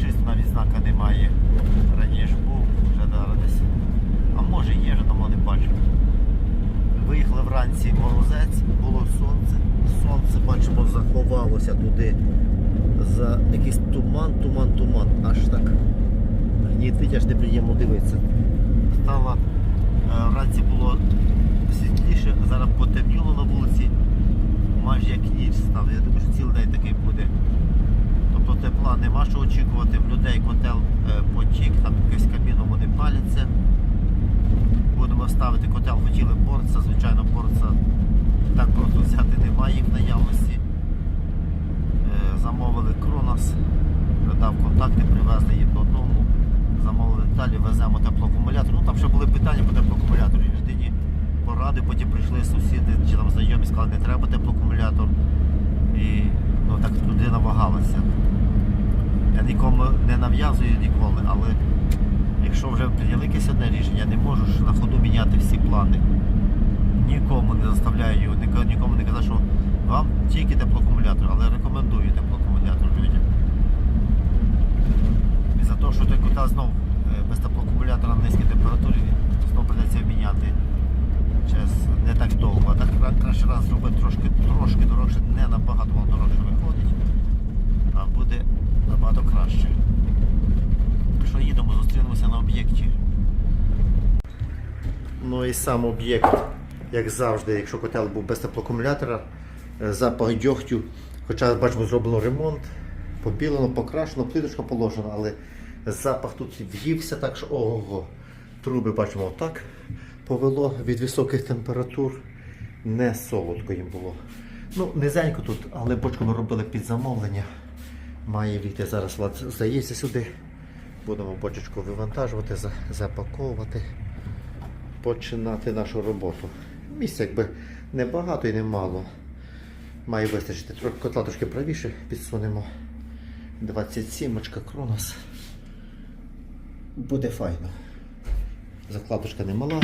зразу навіть знака немає. Раніше був, вже десь. А може є, вже давно не бачив. Виїхали вранці морозець, було сонце. Сонце, бачимо, заховалося туди за якийсь туман, туман, туман. Аж так гнітить, аж неприємно дивитися. Стало е, вранці було світліше, зараз потемніло на вулиці, майже як ніч стало. Я думаю, що цілий день такий буде. Тобто тепла нема що очікувати, в людей котел е, потік, там якась кабіну вони паляться. Будемо ставити котел, хотіли борца, звичайно, борца так просто взяти немає в наявності. Е, Замовили Кронос, дав контакти, привезли їх додому, замовили деталі, веземо теплоакумулятор. Ну там ще були питання по теплоакумулятору. Людині поради, потім прийшли сусіди чи там знайомі, сказали, не треба теплоакумулятор. І ну, так людина вагалася. Я нікому не нав'язую ніколи, але якщо вже прийняли якесь одне рішення, я не можу на ходу міняти всі плани. Нікому не заставляю, ніко- нікому не казав, що вам тільки теплоакумулятор, але рекомендую теплоакумулятор людям. І за те, що той кота знов е, без теплоакумулятора на низькій температурі, знов придеться міняти через не так довго. А так краще раз зробити трошки, трошки дорожче, не набагато дорожче виходить, а буде набагато краще. Якщо їдемо, зустрінемося на об'єкті. Ну і сам об'єкт, як завжди, якщо котел був без теплоакумулятора, е, запах дьогтю, хоча бачимо, зроблено ремонт, побілено, покрашено, плиточка положена, але запах тут в'ївся так, що ого. Труби бачимо отак повело від високих температур. Не солодко їм було. Ну, низенько тут, але бочку ми робили під замовлення. Має війти зараз Влад здається сюди. Будемо бочечку вивантажувати, запаковувати, починати нашу роботу. Місця якби небагато і немало. Має вистачити. Трохи котла трошки правіше підсунемо. 27 очка Кронос. Буде файно. Закладочка не мала.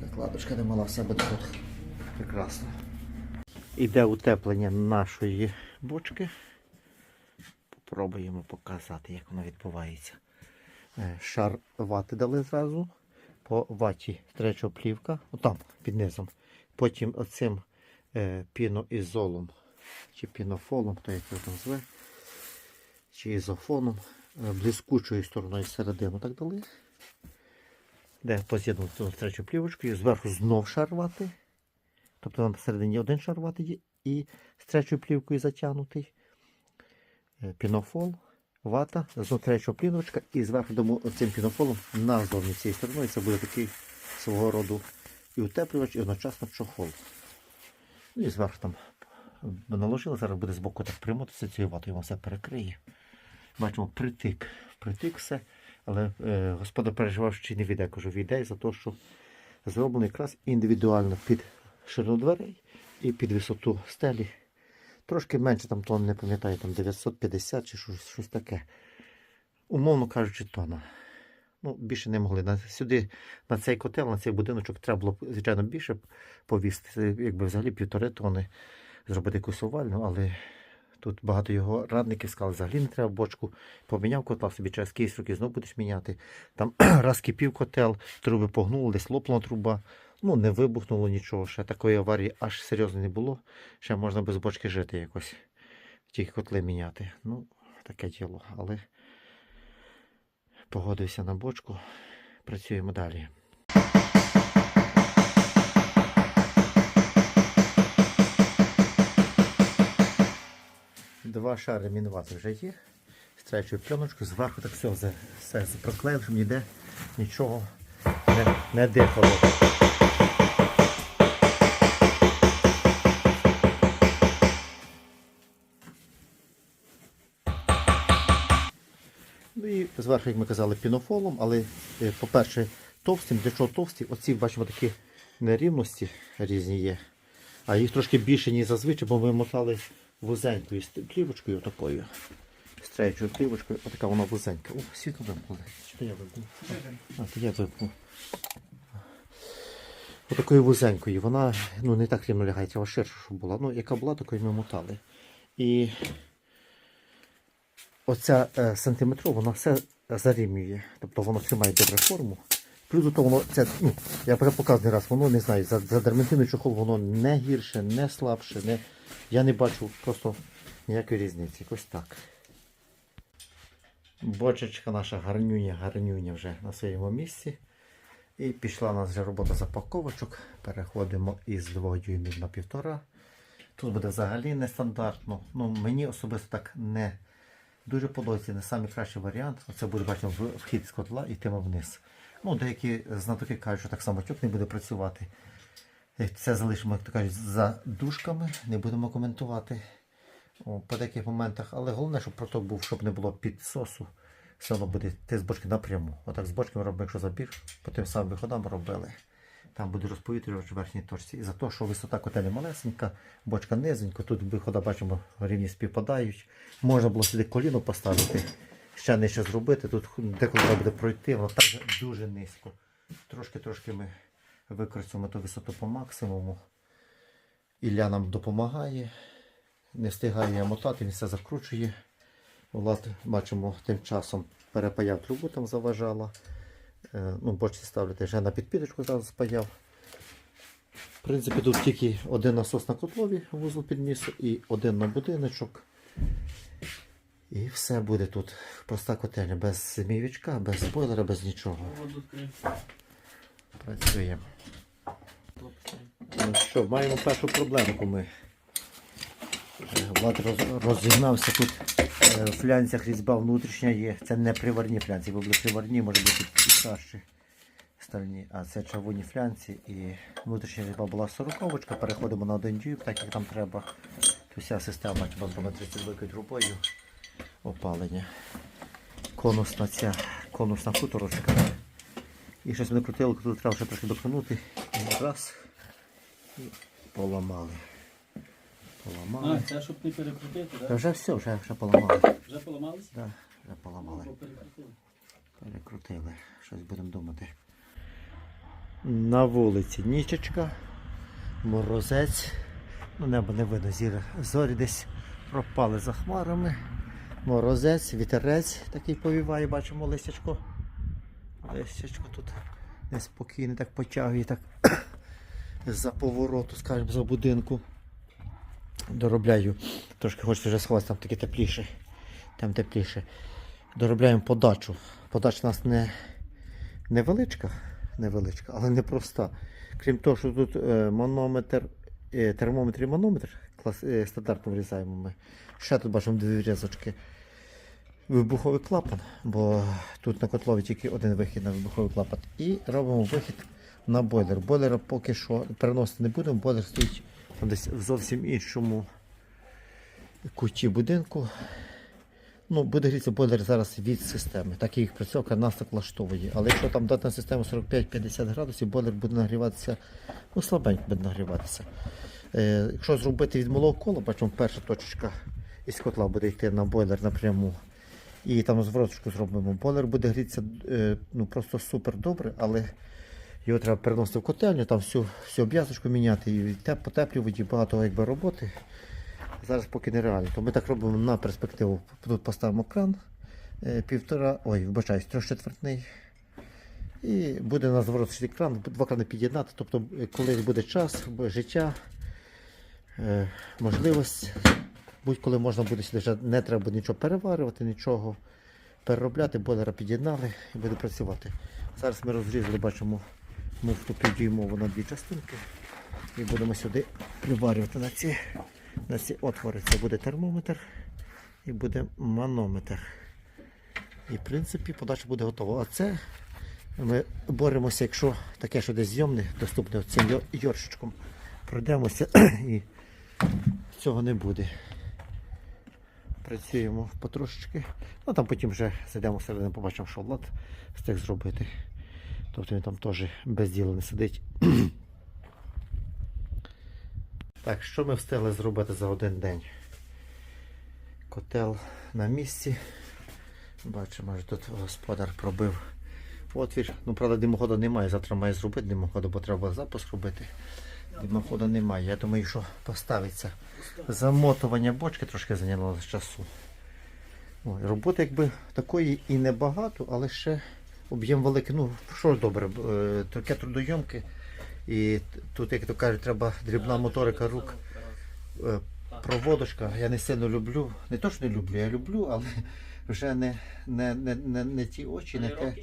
Закладочка не мала, все буде тут прекрасно. Іде утеплення нашої бочки. Попробуємо показати, як воно відбувається. Е, Шар вати дали зразу. По ваті третя плівка, отам під низом. Потім оцим е, піноізолом чи пінофолом, хто як його там зве, чи ізофоном, е, блискучою стороною середину так дали. Де поз'єднувати цю третю плівочкою, зверху знов шар вати. Тобто там всередині один шар вати і третьою плівкою затягнутий. Е, Пінофол, вата, знов третя плівочка і зверху дамо цим пінофолом назовні цією стороною. Це буде такий свого роду і утеплювач, і одночасно чохол. Ну і зверху там наложили, зараз буде збоку так примотатися цією ватою, воно все перекриє. Бачимо, притик. Притик все. Але е, господар переживав, що не віде. Кажу, віде за те, що зроблено якраз індивідуально під ширину дверей і під висоту стелі. Трошки менше там тонн, не пам'ятаю, там 950 чи щось, щось таке. Умовно кажучи, тонна. Ну, більше не могли. На, сюди, на цей котел, на цей будиночок треба було, звичайно, більше повісти. Якби взагалі півтори тони зробити якусь овальну, але тут багато його радників сказали, взагалі не треба бочку. Поміняв котла собі через кілька років знову будеш міняти. Там раз кипів котел, труби погнули, десь лопнула труба. Ну, не вибухнуло нічого. Ще такої аварії аж серйозно не було. Ще можна без бочки жити якось. Тільки котли міняти. Ну, таке діло. Але погодився на бочку. Працюємо далі. Два шари мінувати вже є. З третьою пленочкою, зверху так все, все проклеїв, щоб ніде нічого не, не дихало. Ну і зверху, як ми казали, пінофолом, але, е, по-перше, товстим, для чого товсті, оці бачимо такі нерівності різні є. А їх трошки більше, ніж зазвичай, бо ми мотали вузенькою плівочкою такою. з третьою плівочкою. Отака вона вузенька. О, світло вимкнули. Чи то я вимкнув? А, то я вимкнув. Отакою вузенькою. Вона ну, не так рівно лягає, треба ширше, щоб була. Ну, яка була, такою ми мотали. І оця е, сантиметрова, вона все зарівнює. Тобто воно тримає добре форму. Плюс до того, воно це, ну, я вже показав не раз, воно не знаю, за, за дермантину чохол воно не гірше, не слабше, не, я не бачу просто ніякої різниці. Якось так. Бочечка наша гарнюня, гарнюня вже на своєму місці. І пішла у нас вже робота запаковочок. Переходимо із 2 дюймів на 1,5. Тут буде взагалі нестандартно. Ну, мені особисто так не дуже подобається, не найкращий варіант. Оце буде бачимо вхід з котла і йтиме вниз. Ну, деякі знатоки кажуть, що так само тюк не буде працювати. Е, Це залишимо, як то кажуть, за дужками, не будемо коментувати по деяких моментах. Але головне, щоб проток був, щоб не було підсосу. Все одно буде йти з бочки напряму. Отак з бочки ми робимо, якщо забір, по тим самим виходам робили. Там буде розповітрювач в верхній точці. І за те, що висота котелі малесенька, бочка низенька, тут вихода бачимо, рівні співпадають. Можна було сюди коліно поставити, ще нижче зробити. Тут деколи треба буде пройти, воно так дуже низько. Трошки-трошки ми використаємо ту висоту по максимуму. Ілля нам допомагає, не встигає мотати, він все закручує. Влад, бачимо, тим часом перепаяв трубу, там заважала. Е, Ну, бочці ставити вже на підпіточку зараз спаяв. В принципі, тут тільки один насос на котлові вузол підмісу і один на будиночок. І все буде тут. Проста котельня, без змійвичка, без бойлера, без нічого. Працюємо. Ну що, маємо першу проблемку ми. Влад розігнався тут е, в флянцях різьба внутрішня є. Це не приварні флянці, якби були приварні, може бути і краще стальні. А це червоні флянці і внутрішня різьба була 40 переходимо на один дюйм, так як нам треба. Тут вся система зроблена 32 трубою опалення. Конусна ця конусна хуторочка. І щось ми крутили, тут треба ще трошки докрутити. Раз. І поламали. А, це щоб не перекрутити, Та так? вже все, вже, вже поламали. Вже поламалися? Да, вже поламали. Перекрутили. Перекрутили. Щось будемо думати. На вулиці нічечка, морозець. Ну, небо не видно, зір. Зорі десь пропали за хмарами. Морозець, вітерець такий повіває, бачимо листячко. Листячко тут неспокійне, так потягує, так за повороту, скажімо, за будинку. Доробляю. Трошки хочеться вже сховатися, там таке тепліше. Там тепліше. Доробляємо подачу. Подача у нас не невеличка, невеличка, але не проста. Крім того, що тут е, манометр, е, термометр і манометр клас, е, стандартно врізаємо ми. Ще тут бачимо дві врізочки. Вибуховий клапан, бо тут на котлові тільки один вихід на вибуховий клапан. І робимо вихід на бойлер. Бойлера поки що переносити не будемо, бойлер стоїть десь в зовсім іншому куті будинку. Ну, буде грітися бойлер зараз від системи. Так як працьовка нас так влаштовує. Але якщо там дати на систему 45-50 градусів, бойлер буде нагріватися, ну слабенько буде нагріватися. Е, якщо зробити від малого кола, бачимо, перша точечка із котла буде йти на бойлер напряму. І там звороточку зробимо. Бойлер буде грітися е, ну, просто супер добре, але його треба переносити в котельню, там всю, всю обв'язочку міняти і теп, по багато якби, роботи. Зараз поки нереально. То ми так робимо на перспективу. Тут поставимо кран е, півтора, ой, вибачаюсь, трьохчетвертний. І буде на зворотний кран, два крани під'єднати. Тобто, е, коли буде час, життя, е, можливість, будь-коли можна буде сюди, вже не треба нічого переварювати, нічого переробляти, бойлера під'єднали і буде працювати. Зараз ми розрізали, бачимо муфту півдюймову на дві частинки. І будемо сюди приварювати на ці, на ці отвори. Це буде термометр і буде манометр. І в принципі подача буде готова. А це ми боремося, якщо таке, що десь зйомне, доступне цим йо- йоршичком. Пройдемося і цього не буде. Працюємо потрошечки. Ну там потім вже зайдемо всередину, побачимо, що Влад встиг зробити. Тобто він там теж без діла не сидить. Так, що ми встигли зробити за один день? Котел на місці. Бачимо, що тут господар пробив отвір. Ну, правда, димоходу немає. Завтра має зробити димоходу, бо треба запуск робити. Димоходу немає. Я думаю, що поставиться. Замотування бочки трошки зайняло часу. Ой, роботи якби такої і небагато, але ще об'єм великий. Ну, що ж добре, е, таке трудойомке. І тут, як то кажуть, треба дрібна моторика рук. Е, Проводочка, я не сильно люблю. Не то, що не люблю, я люблю, але вже не, не, не, не, не ті очі, не те.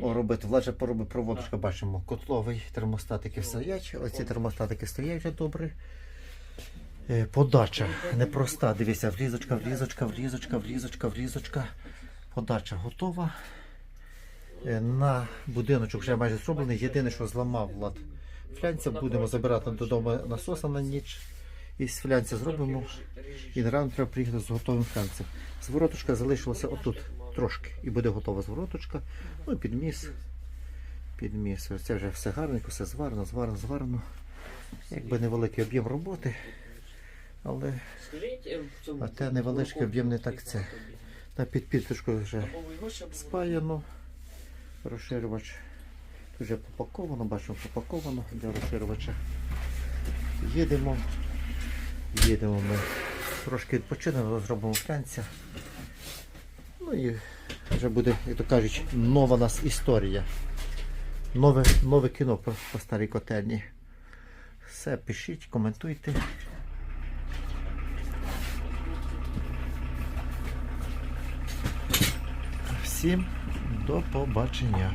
О, робити. Влад же поробив проводочка, бачимо, котловий, термостатики стоять. Оці термостатики стоять вже добре. Е, Подача непроста. Дивіться, влізочка, влізочка, влізочка, влізочка, влізочка. Подача готова. Е, На будиночок вже майже зроблений. Єдине, що зламав Влад флянця, будемо забирати додому насоса на ніч. І з флянця зробимо. І на ранок треба приїхати з готовим флянцем. Звороточка залишилася отут трошки. І буде готова звороточка. Ну і підміс. Підміс. Ось це вже все гарненько, все зварено, зварено, зварено. Якби невеликий об'єм роботи, але А те невеличкий об'єм не так це. на підпіточку вже спаяно. Розширювач. Тут вже попаковано, бачимо, попаковано для розширювача. Їдемо. Їдемо ми. Трошки відпочинемо, зробимо флянця. Ну і вже буде, як то кажуть, нова нас історія. Нове, нове кіно по, по старій котельні. Все, пишіть, коментуйте. Всім до побачення.